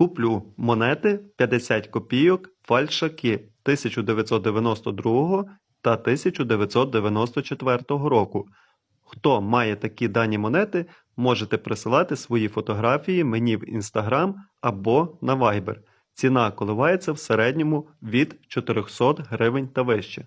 Куплю монети 50 копійок фальшаки 1992 та 1994 року. Хто має такі дані монети, можете присилати свої фотографії мені в Instagram або на Viber. Ціна коливається в середньому від 400 гривень та вище.